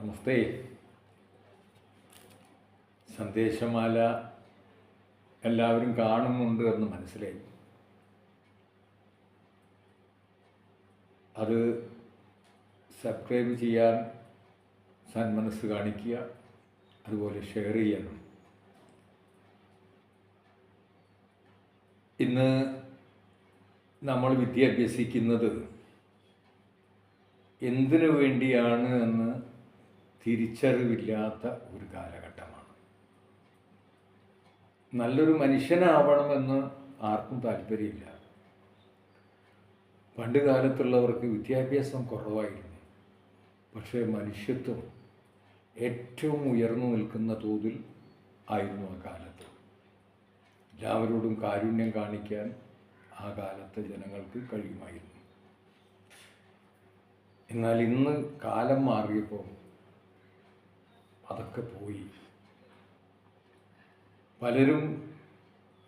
നമസ്തേ. സന്ദേശമാല എല്ലാവരും കാണുന്നുണ്ട് എന്ന് മനസ്സിലായി. അത് സബ്സ്ക്രൈബ് ചെയ്യാൻ സന്മനസ് കാണിക്കുക അതുപോലെ ഷെയർ ചെയ്യണം ഇന്ന് നമ്മൾ വിദ്യ അഭ്യസിക്കുന്നത് എന്തിനു വേണ്ടിയാണ് എന്ന് തിരിച്ചറിവില്ലാത്ത ഒരു കാലഘട്ടമാണ്. നല്ലൊരു മനുഷ്യനാവണമെന്ന് ആർക്കും താല്പര്യമില്ല. പണ്ട് കാലത്തുള്ളവർക്ക് വിദ്യാഭ്യാസം കുറവായിരുന്നു. പക്ഷേ മനുഷ്യത്വം ഏറ്റവും ഉയർന്നു നിൽക്കുന്ന തോതിൽ ആയിരുന്നു ആ കാലത്ത്. എല്ലാവരോടും കാരുണ്യം കാണിക്കാൻ ആ കാലത്തെ ജനങ്ങൾക്ക് കഴിയുമായിരുന്നു. എന്നാൽ ഇന്ന് കാലം മാറിയപ്പോൾ അതൊക്കെ പോയി. പലരും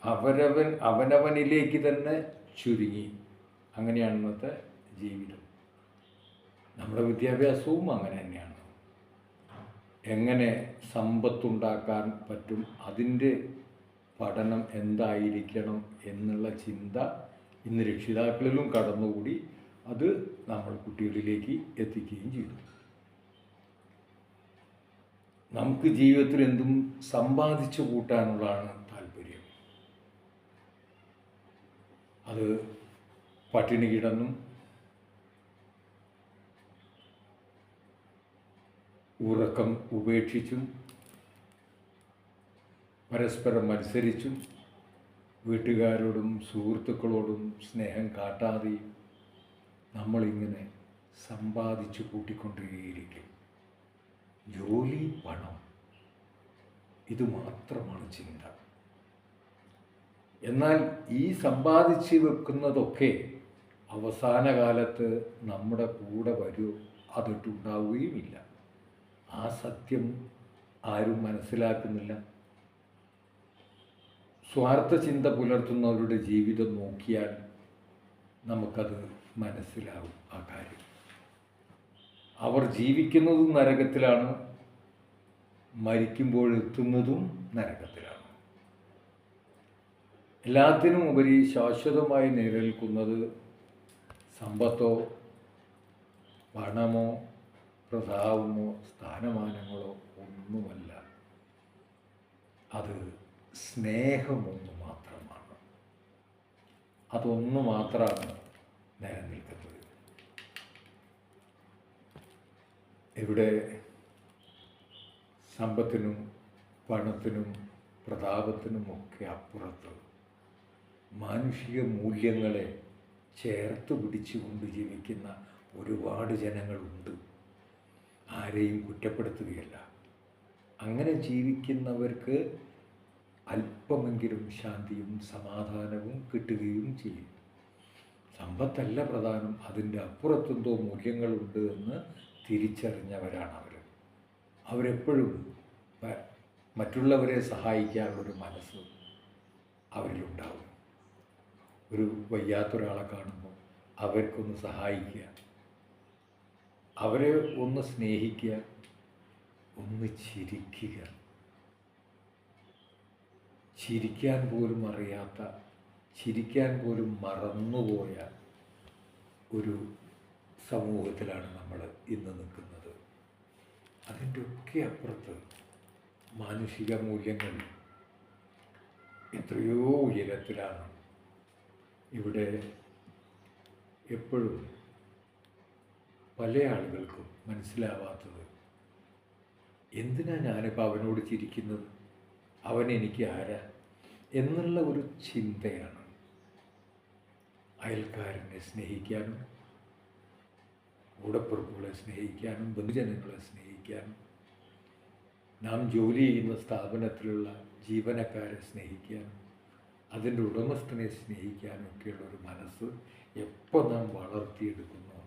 അവരവൻ അവനവനിലേക്ക് തന്നെ ചുരുങ്ങി. അങ്ങനെയാണ് ഇന്നത്തെ ജീവിതം. നമ്മുടെ വിദ്യാഭ്യാസവും അങ്ങനെ തന്നെയാണ്. എങ്ങനെ സമ്പത്തുണ്ടാക്കാൻ പറ്റും അതിന്റെ പഠനം എന്തായിരിക്കണം എന്നുള്ള ചിന്ത ഇന്ന് രക്ഷിതാക്കളിലും കടന്നുകൂടി അത് നമ്മൾ കുട്ടികളിലേക്ക് എത്തിക്കുകയും ചെയ്തു. നമുക്ക് ജീവിതത്തിൽ എന്തും സമ്പാദിച്ചു കൂട്ടാനുള്ളതാണ് താല്പര്യം. അത് പട്ടിണി കിടന്നും ഉറക്കം ഉപേക്ഷിച്ചും പരസ്പരം മത്സരിച്ചും വീട്ടുകാരോടും സുഹൃത്തുക്കളോടും സ്നേഹം കാട്ടാതെയും നമ്മളിങ്ങനെ സമ്പാദിച്ചു കൂട്ടിക്കൊണ്ടേയിരിക്കും. പണം. ഇത് മാത്രമാണ് ചിന്ത. എന്നാൽ ഈ സമ്പാദിച്ച് വെക്കുന്നതൊക്കെ അവസാന കാലത്ത് നമ്മുടെ കൂടെ വരൂ അതിട്ടുണ്ടാവുകയുമില്ല. ആ സത്യം ആരും മനസ്സിലാക്കുന്നില്ല. സ്വാർത്ഥ ചിന്ത പുലർത്തുന്നവരുടെ ജീവിതം നോക്കിയാൽ നമുക്കത് മനസ്സിലാവും ആ കാര്യം. അവർ ജീവിക്കുന്നതും നരകത്തിലാണ് മരിക്കുമ്പോൾ എത്തുന്നതും നരകത്തിലാണ്. എല്ലാത്തിനും ഉപരി ശാശ്വതമായി നിലനിൽക്കുന്നത് സമ്പത്തോ പണമോ പ്രതാപമോ സ്ഥാനമാനങ്ങളോ ഒന്നുമല്ല. അത് സ്നേഹമൊന്നു മാത്രമാണ്. അതൊന്നു മാത്രമാണ് നിലനിൽക്കുന്നത്. ഇവിടെ സമ്പത്തിനും പണത്തിനും പ്രതാപത്തിനും ഒക്കെ അപ്പുറത്ത് മാനുഷിക മൂല്യങ്ങളെ ചേർത്ത് പിടിച്ചുകൊണ്ട് ജീവിക്കുന്ന ഒരുപാട് ജനങ്ങളുണ്ട്. ആരെയും കുറ്റപ്പെടുത്തുകയല്ല. അങ്ങനെ ജീവിക്കുന്നവർക്ക് അല്പമെങ്കിലും ശാന്തിയും സമാധാനവും കിട്ടുകയും ചെയ്യും. സമ്പത്തല്ല പ്രധാനം. അതിന്റെ അപ്പുറത്തെന്തോ മൂല്യങ്ങളുണ്ട് എന്ന് തിരിച്ചറിഞ്ഞവരാണ് അവർ അവരെപ്പോഴും മറ്റുള്ളവരെ സഹായിക്കാനുള്ളൊരു മനസ്സ് അവരിലുണ്ടാവും. ഒരു വയ്യാത്തൊരാളെ കാണുമ്പോൾ അവർക്കൊന്ന് സഹായിക്കുക അവരെ ഒന്ന് സ്നേഹിക്കുക ഒന്ന് ചിരിക്കുക. ചിരിക്കാൻ പോലും അറിയാത്ത ചിരിക്കാൻ പോലും മറന്നുപോയ ഒരു സമൂഹത്തിലാണ് നമ്മൾ ഇന്ന് നിൽക്കുന്നത്. അതിന്റെ ഒക്കെ അപ്പുറത്ത് മാനുഷിക മൂല്യങ്ങൾ എത്രയോ ഉയരത്തിലാണ്. ഇവിടെ എപ്പോഴും പല ആളുകൾക്കും മനസ്സിലാവാത്തത് എന്തിനാ ഞാനിപ്പോൾ അവനോട് ചിരിക്കുന്നത്? അവൻ എനിക്ക് ആരാ? എന്നുള്ള ഒരു ചിന്തയാണ് അയൽക്കാരനെ സ്നേഹിക്കാനും കൂടെപ്പുറപ്പുകളെ സ്നേഹിക്കാനും ബന്ധുജനങ്ങളെ സ്നേഹിക്കാനും നാം ജോലി ചെയ്യുന്ന സ്ഥാപനത്തിലുള്ള ജീവനക്കാരെ സ്നേഹിക്കാനും അതിന്റെ ഉടമസ്ഥനെ സ്നേഹിക്കാനും ഒക്കെയുള്ള ഒരു മനസ്സ് എപ്പോൾ നാം വളർത്തിയെടുക്കുന്നു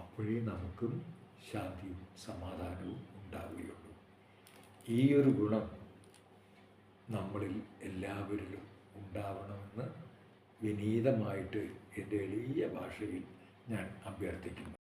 അപ്പോഴേ നമുക്കും ശാന്തിയും സമാധാനവും ഉണ്ടാവുകയുള്ളൂ. ഈ ഒരു ഗുണം നമ്മളിൽ എല്ലാവരിലും ഉണ്ടാവണമെന്ന് വിനീതമായിട്ട് എന്റെ എളിയ ഭാഷയിൽ ഞാൻ അഭ്യർത്ഥിക്കുന്നു.